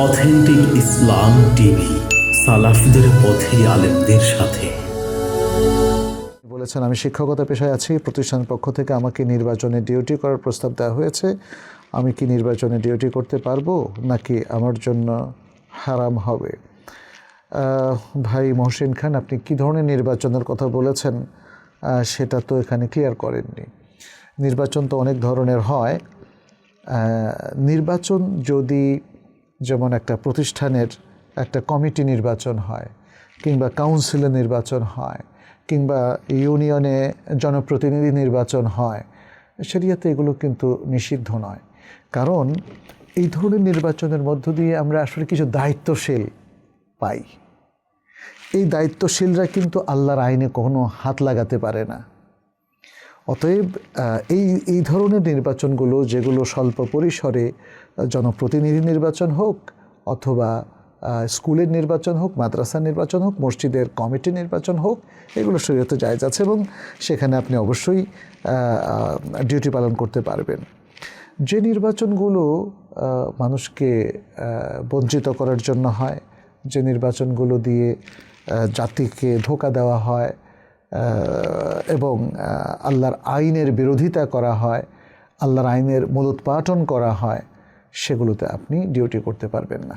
Authentic ইসলাম TV, সালাফিদের পথে আলেমদের সাথে। বলেছেন, আমি শিক্ষকতা পেশায় আছি, প্রতিষ্ঠানের পক্ষ থেকে আমাকে নির্বাচনে ডিউটি করার প্রস্তাব দেওয়া হয়েছে। আমি কি নির্বাচনে ডিউটি করতে পারব, নাকি আমার জন্য হারাম হবে? ভাই মহসিন খান, আপনি কি ধরনের নির্বাচনের কথা বলেছেন? সেটা তো এখানে ক্লিয়ার করেননি। নির্বাচন তো অনেক ধরনের হয়। নির্বাচন যদি যেমন একটা প্রতিষ্ঠানের একটা কমিটি নির্বাচন হয়, কিংবা কাউন্সিলের নির্বাচন হয়, কিংবা ইউনিয়নে জনপ্রতিনিধি নির্বাচন হয়, সেরিয়াতে এগুলো কিন্তু নিষিদ্ধ নয়। কারণ এই ধরনের নির্বাচনের মধ্য দিয়ে আমরা আসলে কিছু দায়িত্বশীল পাই। এই দায়িত্বশীলরা কিন্তু আল্লাহর আইনে কখনো হাত লাগাতে পারে না। অতএব এই এই ধরনের নির্বাচনগুলো, যেগুলো স্বল্প পরিসরে জনপ্রতিনিধি নির্বাচন হোক, অথবা স্কুলের নির্বাচন হোক, মাদ্রাসার নির্বাচন হোক, মসজিদের কমিটি নির্বাচন হোক, এগুলো শরীয়তে জায়জ আছে এবং সেখানে আপনি অবশ্যই ডিউটি পালন করতে পারবেন। যে নির্বাচনগুলো মানুষকে বঞ্চিত করার জন্য হয়, যে নির্বাচনগুলো দিয়ে জাতিকে ধোকা দেওয়া হয় এবং আল্লাহর আইনের বিরোধিতা করা হয়, আল্লাহর আইনের মূলোৎপাটন করা হয়, সেগুলোতে আপনি ডিউটি করতে পারবেন না।